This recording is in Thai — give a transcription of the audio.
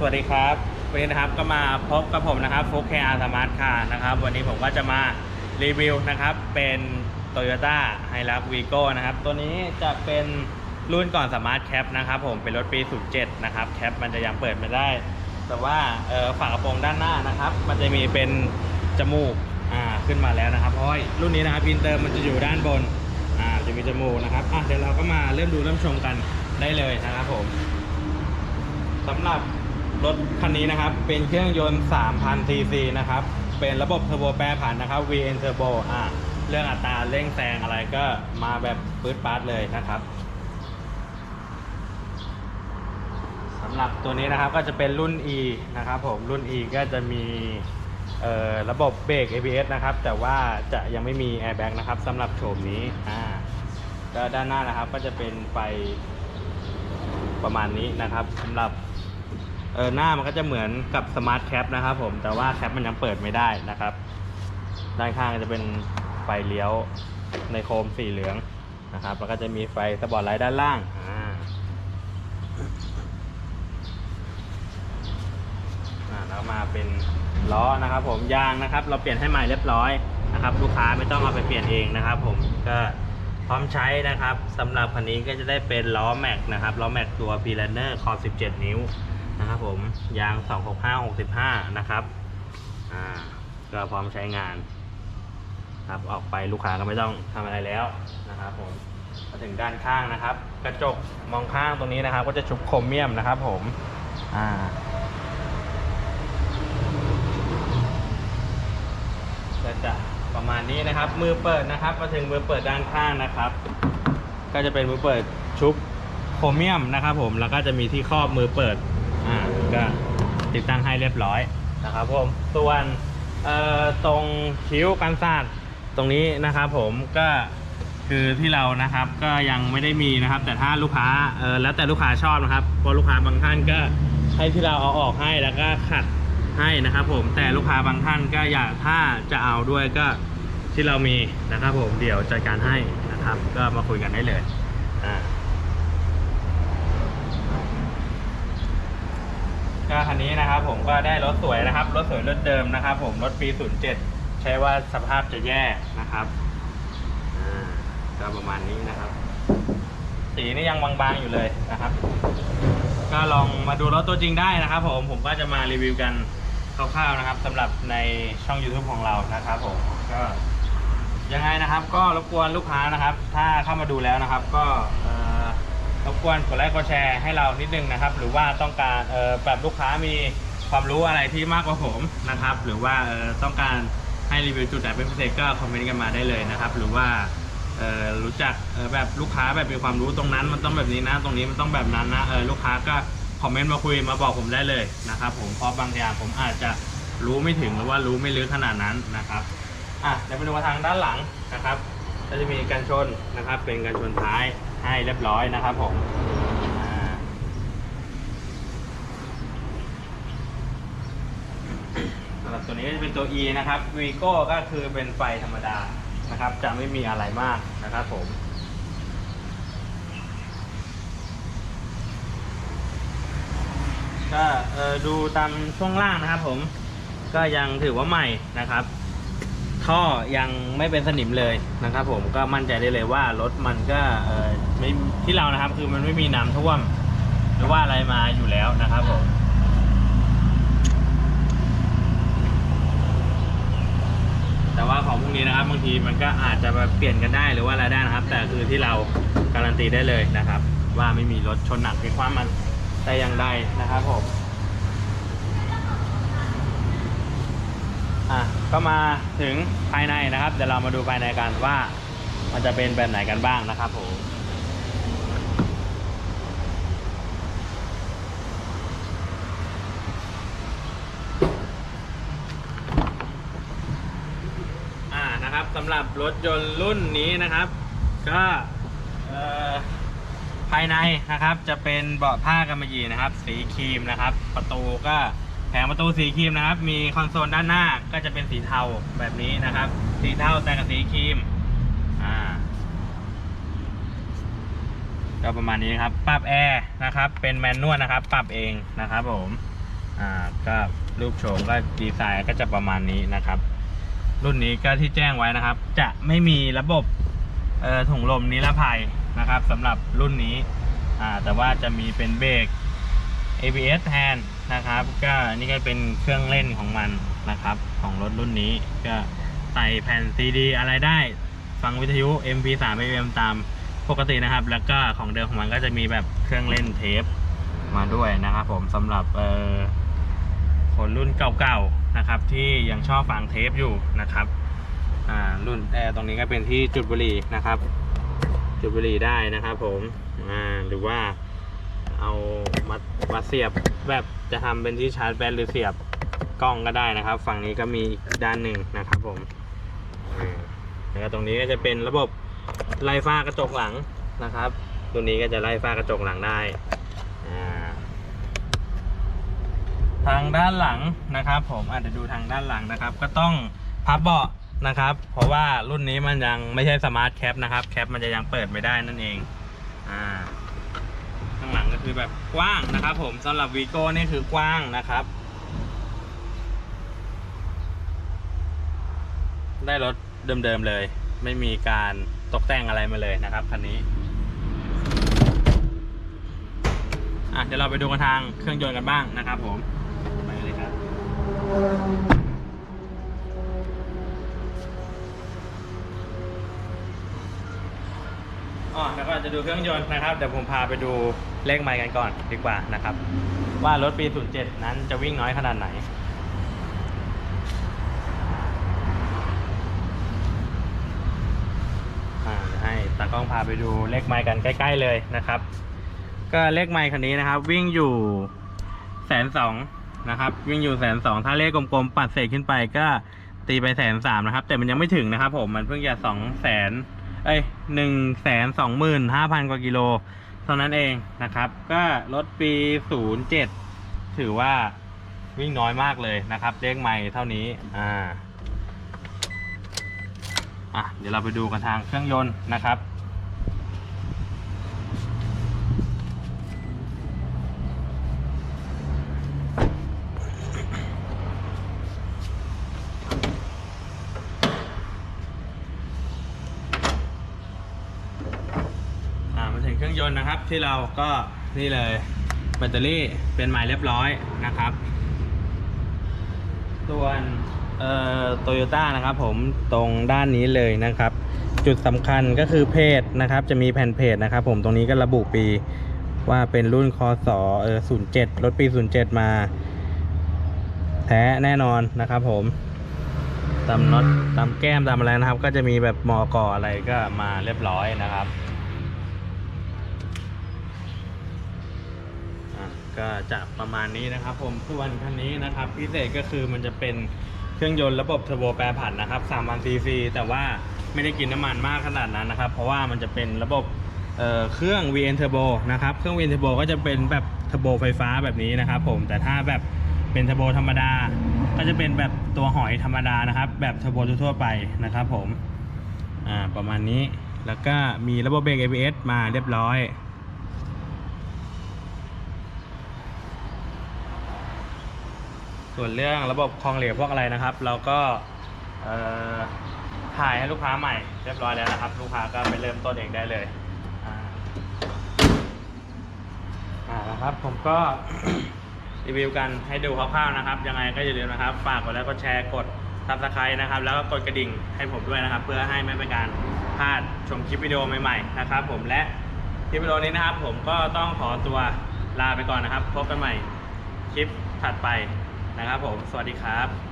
สวัสดีครับ วันนี้นะครับก็มาพบกับผมนะครับฟุกแคร์สมาร์ทคาร์นะครับ วันนี้ผมก็จะมารีวิวนะครับ เป็น Toyota h i l u x Vigo นะครับ ตัวนี้จะเป็นรุ่นก่อนสมาร์ทแคปนะครับผมเป็นรถปี 07 นะครับแคปมันจะยังเปิดไม่ได้ แต่ว่าฝากระโปรงด้านหน้านะครับ มันจะมีเป็นจมูกอ่าขึ้นมาแล้วนะครับเพราะรุ่นนี้นะครับอินเตอร์มันจะอยู่ด้านบนอ่าจะมีจมูกนะครับอะเดี๋ยวเราก็มาเริ่มดูเริ่มชมกันได้เลยนะครับผมสำหรับ รถคันนี้นะครับ เป็นเครื่องยนต์ 3,000 cc นะครับ เป็นระบบเทอร์โบแปรผันนะครับ VN Turbo อ่าเรื่องอัตราเร่งแซงอะไรก็มาแบบปื๊ดปาร์ดเลยนะครับสำหรับตัวนี้นะครับก็จะเป็นรุ่น E นะครับผมรุ่น E ก็จะมีระบบเบรก ABS นะครับ แต่ว่าจะยังไม่มี airbag นะครับสำหรับโฉมนี้อ่าก็ด้านหน้านะครับก็จะเป็นไฟประมาณนี้นะครับสำหรับ ออหน้ามันก็จะเหมือนกับสมาร์ทแคปนะครับผมแต่ว่าแคปมันยังเปิดไม่ได้นะครับ ด้านข้างจะเป็นไฟเลี้ยวในโคมสีเหลืองนะครับ แล้วก็จะมีไฟสปอตไลท์ด้านล่างแล้วมาเป็นล้อนะครับ ผมยางนะครับ เราเปลี่ยนให้ใหม่เรียบร้อยนะครับ ลูกค้าไม่ต้องเอาไปเปลี่ยนเองนะครับ ผมก็พร้อมใช้นะครับสำหรับคันนี้ก็จะได้เป็นล้อแม็กนะครับล้อแม็กตัว p l a n n e r คอ17 นิ้ว นะครับผมยาง 265 65 นะครับอ่าก็พร้อมใช้งานครับออกไปลูกค้าก็ไม่ต้องทำอะไรแล้วนะครับผมมาถึงด้านข้างนะครับ กระจกมองข้างตรงนี้นะครับ ก็จะชุบโครเมียมนะครับผมอ่าก็จะประมาณนี้นะครับ มือเปิดนะครับ มาถึงมือเปิดด้านข้างนะครับ ก็จะเป็นมือเปิดชุบโครเมียมนะครับผมแล้วก็จะมีที่ครอบมือเปิด อ่าก็ติดตั้งให้เรียบร้อยนะครับผมส่วนตรงคิ้วกันศาสตร์ตรงนี้นะครับผมก็คือที่เรานะครับก็ยังไม่ได้มีนะครับ แต่ถ้าลูกค้าเออแล้วแต่ลูกค้าชอบนะครับเพราะลูกค้าบางท่านก็ให้ที่เราเอาออกให้แล้วก็ขัดให้นะครับ ผมแต่ลูกค้าบางท่านก็อยากถ้าจะเอาด้วยก็ที่เรามีนะครับ ผมเดี๋ยวจัดการให้นะครับ ก็มาคุยกันได้เลยอ่า ก็คันนี้นะครับผมก็ได้รถสวยนะครับ รถสวยรถเดิมนะครับ ผมรถปี 07 ใช้ว่าสภาพจะแย่นะครับก็ประมาณนี้นะครับ สีนี่ยังบางๆอยู่เลยนะครับ ก็ลองมาดูรถตัวจริงได้นะครับ ผมผมก็จะมารีวิวกันคร่าวๆนะครับสำหรับในช่อง YouTube ของเรานะครับผมก็ยังไงนะครับ ก็รบกวนลูกค้านะครับ ถ้าเข้ามาดูแล้วนะครับ ก็ รบกวนกดไลค์กดแชร์ให้เรานิดนึงนะครับ หรือว่าต้องการเอ่อแบบลูกค้ามีความรู้อะไรที่มากกว่าผมนะครับ หรือว่าเอ่อต้องการให้รีวิวจุดไหนเป็นพิเศษก็คอมเมนต์กันมาได้เลยนะครับ หรือว่าเอ่อรู้จักเอ่อแบบลูกค้าแบบมีความรู้ตรงนั้นมันต้องแบบนี้นะ ตรงนี้มันต้องแบบนั้นนะเออลูกค้าก็คอมเมนต์มาคุยมาบอกผมได้เลยนะครับ ผมเพราะบางอย่างผมอาจจะรู้ไม่ถึงหรือว่ารู้ไม่ลึกขนาดนั้นนะครับอะเดี๋ยวไปดูทางด้านหลังนะครับก็จะมีการชนนะครับ เป็นการชนท้าย ให้เรียบร้อยนะครับผมสำหรับตัวนี้ก็จะเป็นตัว E นะครับ Vigo ก็คือเป็นไฟธรรมดานะครับ จะไม่มีอะไรมากนะครับผมก็ดูตามช่วงล่างนะครับผมก็ยังถือว่าใหม่นะครับ ท่อยังไม่เป็นสนิมเลยนะครับ ผมก็มั่นใจได้เลยว่ารถมันก็ไม่ที่เรานะครับ คือมันไม่มีน้ำท่วมหรือว่าอะไรมาอยู่แล้วนะครับผมแต่ว่าของพวกนี้นะครับบางทีมันก็อาจจะแบบเปลี่ยนกันได้หรือว่าอะไรได้นะครับ แต่คือที่เราการันตีได้เลยนะครับ ว่าไม่มีรถชนหนักพลิกคว่ำมันแต่อย่างใดนะครับผม อะ ก็มาถึงภายในนะครับเดี๋ยวเรามาดูภายในกันว่า มันจะเป็นแบบไหนกันบ้างนะครับผมอ่านะครับสำหรับรถยนต์รุ่นนี้นะครับ ก็ภายในนะครับจะเป็นเบาะผ้ากำมะหยี่นะครับ สีครีมนะครับ ประตูก็ แผงประตูสีครีมนะครับ มีคอนโซลด้านหน้าก็จะเป็นสีเทาแบบนี้นะครับ สีเทาแต่กับสีครีม อ่า ก็ประมาณนี้นะครับ ปรับแอร์นะครับ เป็นแมนนวลนะครับ ปรับเองนะครับผม อ่า ก็รูปโฉมก็ดีไซน์ก็จะประมาณนี้นะครับ รุ่นนี้ก็ที่แจ้งไว้นะครับ จะไม่มีระบบเอ่อถุงลมนิรภัยนะครับสำหรับรุ่นนี้อ่าแต่ว่าจะมีเป็นเบรก ABS แทน นะครับ ก็นี่ก็เป็นเครื่องเล่นของมันนะครับ ของรถรุ่นนี้ก็ใส่แผ่น CD อะไรได้ ฟังวิทยุ MP3 AM ตามปกตินะครับ แล้วก็ของเดิมของมันก็จะมีแบบเครื่องเล่นเทปมาด้วยนะครับ ผมสำหรับเอ่อคนรุ่นเก่าๆนะครับ ที่ยังชอบฟังเทปอยู่นะครับอ่ารุ่นแอร์ตรงนี้ก็เป็นที่จุดบุหรี่นะครับ จุดบุหรี่ได้นะครับ ผมอ่าหรือว่า เอามามาเสียบแบบจะทำเป็นที่ชาร์จแบตหรือเสียบกล้องก็ได้นะครับ ฝั่งนี้ก็มีอีกด้านหนึ่งนะครับผมอ่าแล้วก็ตรงนี้ก็จะเป็นระบบไล่ฟ้ากระจกหลังนะครับตัวนี้ก็จะไล่ฟ้ากระจกหลังได้อ่าทางด้านหลังนะครับผมอาจจะดูทางด้านหลังนะครับ ก็ต้องพับเบาะนะครับ เพราะว่ารุ่นนี้มันยังไม่ใช่สมาร์ทแคปนะครับแคปมันจะยังเปิดไม่ได้นั่นเองอ่า ข้างหลังก็คือแบบกว้างนะครับ ผมสำหรับวีโก้นี่คือกว้างนะครับ ได้รถเดิมๆเลย ไม่มีการตกแต่งอะไรมาเลยนะครับคันนี้อะเดี๋ยวเราไปดูกันทางเครื่องยนต์กันบ้างนะครับผมไปเลยครับอ๋อแล้วก็จะดูเครื่องยนต์นะครับเดี๋ยวผมพาไปดู เลขไมล์กันก่อนดีกว่านะครับ ว่ารถปี 07 นั้นจะวิ่งน้อยขนาดไหน ให้ตากล้องพาไปดูเลขไมล์กันใกล้ ๆเลยนะครับ ก็เลขไมล์คันนี้นะครับ วิ่งอยู่แสนสองนะครับ วิ่งอยู่แสนสองถ้าเลขกลมๆปัดเศษขึ้นไปก็ตีไปแสนสามนะครับ แต่มันยังไม่ถึงนะครับ ผมมันเพิ่งจะสองแสนเอ้ยหนึ่งแสนสองหมื่นห้าพันกว่ากิโล ท่านั้นเองนะครับ ก็รถปีศูนย์เจ็ดถือว่าวิ่งน้อยมากเลยนะครับเลขไม่เท่านี้อ่าอะเดี๋ยวเราไปดูกันทางเครื่องยนต์นะครับ อ่ามาถึง เครื่องยนต์นะครับ ที่เราก็นี่เลยแบตเตอรี่เป็นใหม่เรียบร้อยนะครับ ส่วนเอ่อโตโยต้านะครับ ผมตรงด้านนี้เลยนะครับ จุดสำคัญก็คือเพจนะครับ จะมีแผ่นเพจนะครับ ผมตรงนี้ก็ระบุปีว่าเป็นรุ่นคศเออ07รถปี07มา แท้แน่นอนนะครับ ผมตามน็อตตามแก้มตามอะไรนะครับ ก็จะมีแบบมอกออะไรก็มาเรียบร้อยนะครับ ก็จะประมาณนี้นะครับ ผมส่วนคันนี้นะครับ พิเศษก็คือมันจะเป็นเครื่องยนต์ระบบเทอร์โบแปรผันนะครับ3,000ซีซีแต่ว่าไม่ได้กินน้ำมันมากขนาดนั้นนะครับ เพราะว่ามันจะเป็นระบบเเครื่อง VN Turbo นะครับ เครื่อง VN Turbo ก็จะเป็นแบบเทอร์โบไฟฟ้าแบบนี้นะครับผมแต่ถ้าแบบเป็นเทอร์โบธรรมดา ก็จะเป็นแบบตัวหอยธรรมดานะครับ แบบเทอร์โบทั่วไปนะครับผม อ่า ประมาณนี้ แล้วก็มีระบบเบรก ABS มาเรียบร้อย ส่วนเรื่องระบบคลองเหลวพวกอะไรนะครับ เราก็ถ่ายให้ลูกค้าใหม่เรียบร้อยแล้วนะครับ ลูกค้าก็ไปเริ่มต้นเองได้เลยอ่านะครับผมก็รีวิวกันให้ดูคร่าวๆนะครับ ยังไงก็อย่าลืมนะครับ ฝากกดไลค์กดแชร์กดซับสไครต์นะครับ แล้วก็กดกระดิ่งให้ผมด้วยนะครับ เพื่อให้ไม่เป็นการพลาดชมคลิปวิดีโอใหม่ๆนะครับ ผมและคลิปวิดีโอนี้นะครับ ผมก็ต้องขอตัวลาไปก่อนนะครับ พบกันใหม่คลิปถัดไป นะครับผม สวัสดีครับ